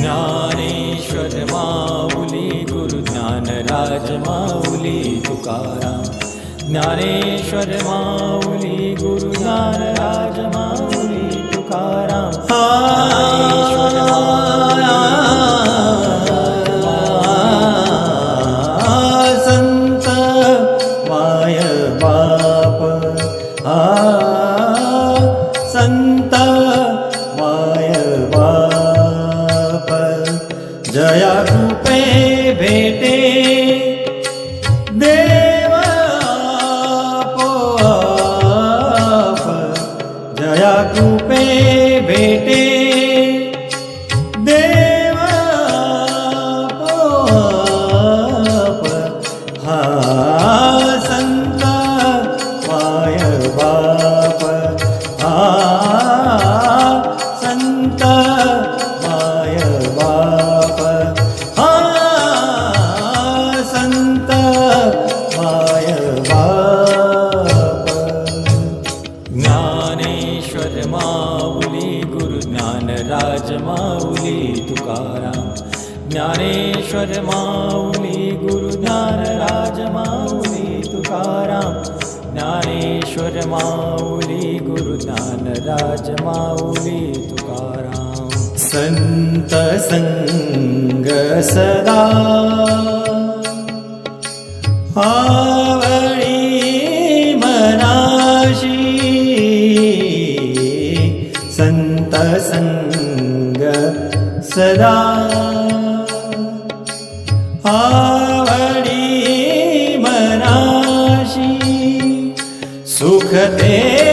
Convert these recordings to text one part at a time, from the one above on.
ज्ञानेश्वर माऊली गुरु ज्ञानराज माऊली तुकाराम। ज्ञानेश्वर माऊली गुरु ज्ञानराज ज्ञानेश्वर माऊली गुरु ज्ञानराज माऊली तुकाराम। ज्ञानेश्वर माऊली गुरु ज्ञानराज माऊली तुकाराम। ज्ञानेश्वर माऊली गुरु ज्ञानराज माऊली तुकाराम। संत संग सदा। आवळी श्रद्धा आवडी मनाशी सुखते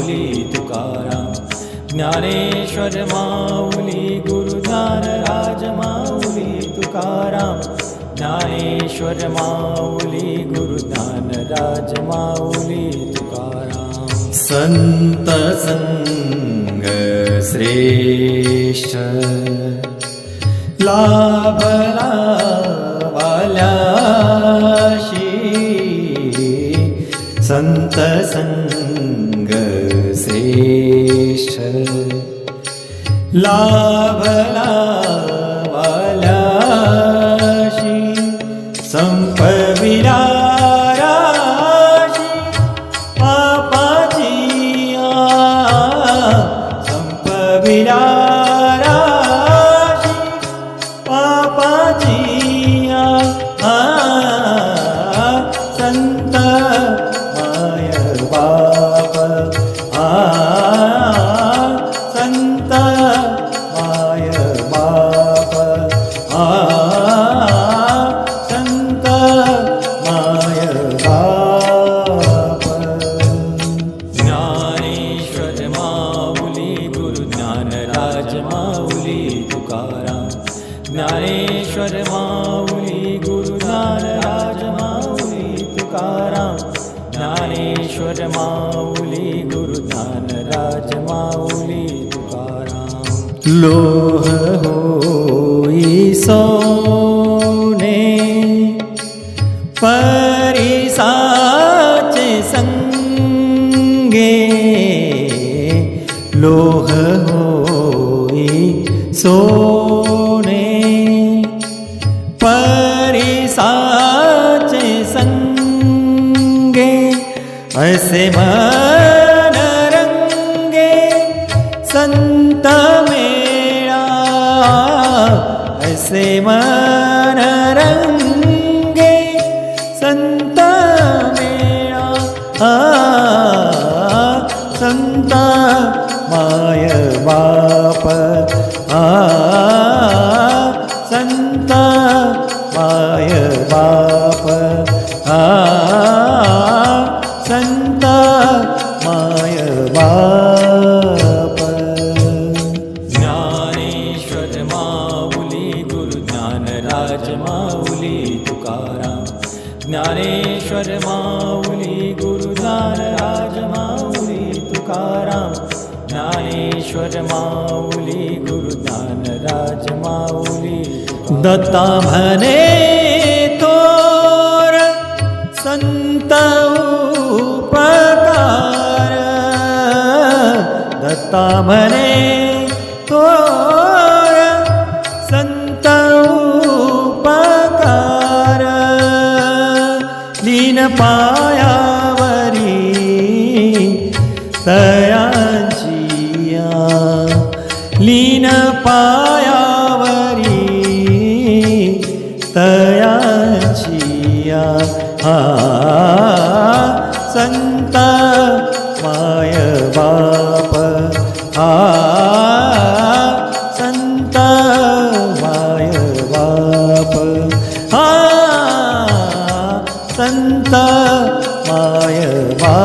माऊली तुकाराम ज्ञानेश्वर माऊली गुरु राज माऊली तुकाराम ज्ञानेश्वर माऊली गुरुदान राज माऊली तुकाराम. संत संग श्रेष्ठ लाभला वाल्याशी संत संग लाभ लावालाशि संपविराशि पापाचिया संपविराशि पापाचिया संत माय पाप आ ज्ञानेश्वर माऊली गुरु ज्ञानराज माऊली तुकाराम। लोह सोने संगे। लोह होई सोने मन रंगे संत मेळा ऐसे मन रंगे संत मेळा आ, संत माय बाप। आ, संत माय बाप। आ माऊली तुकाराम ज्ञानेश्वर माऊली गुरु ज्ञानराज माऊली तुकाराम ज्ञानेश्वर माऊली गुरु ज्ञानराज माऊली दत्ता म्हणे थोर संत उपकार। दत्ता म्हणे थोर पायावरी तयांचिया लीन पायावरी तयाचिया हा संत माय बाप हा संत माय बाप हा संत मायवा